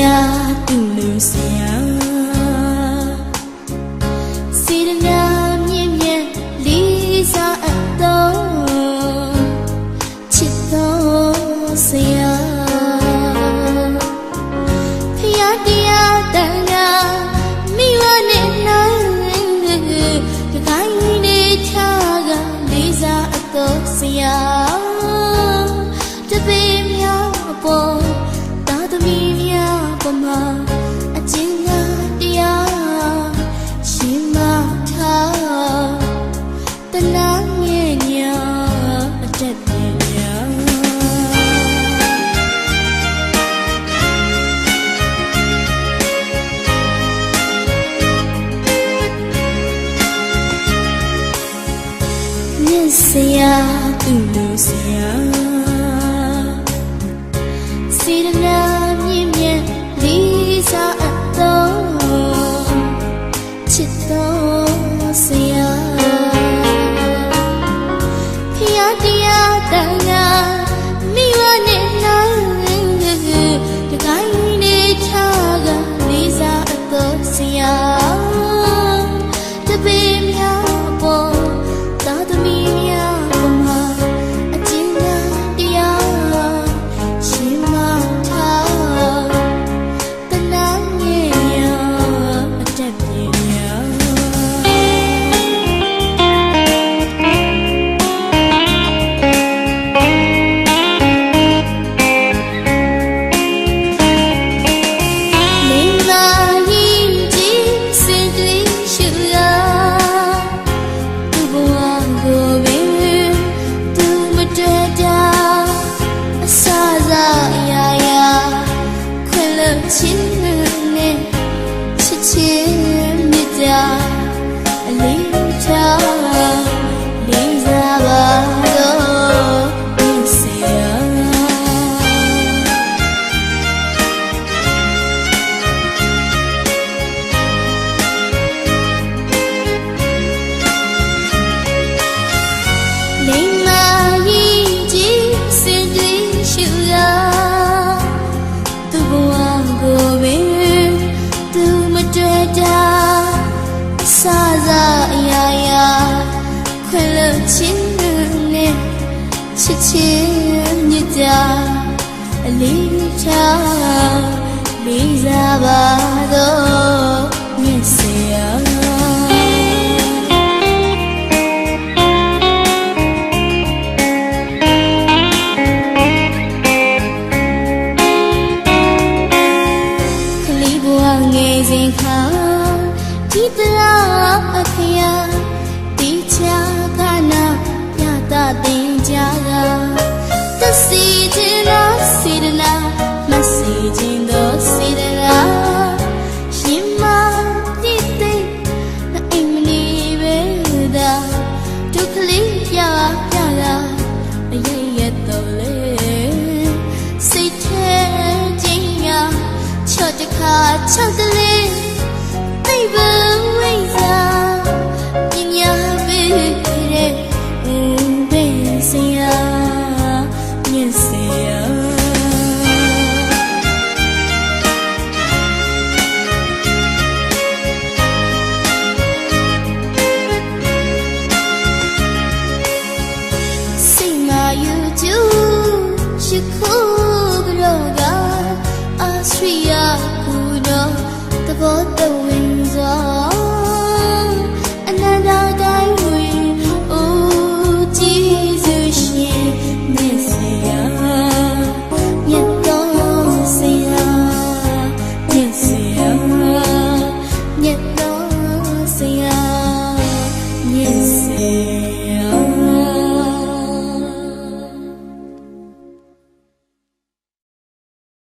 ရာသူလူဆရာစေတနာမြင့်မြတ်လေးစားအပ်တော်ချစ်တော်ဆရာဖရာတရားတန်ခါမိဝနဲ့နာတခိုင်းနေချာကလေးစားအပ်တော်ဆရာတပင်မြောက်ပေါ် သူလိုဆရာစေတနာမြင့်မြတ်လေးစားအပ်တော်ချစ်တော်ဆရာ 지치는 내 지친 ချင်းနဲ့ချစ်ချင်းမြတ်တာအလေးထားလေးစားပါ linda. do, you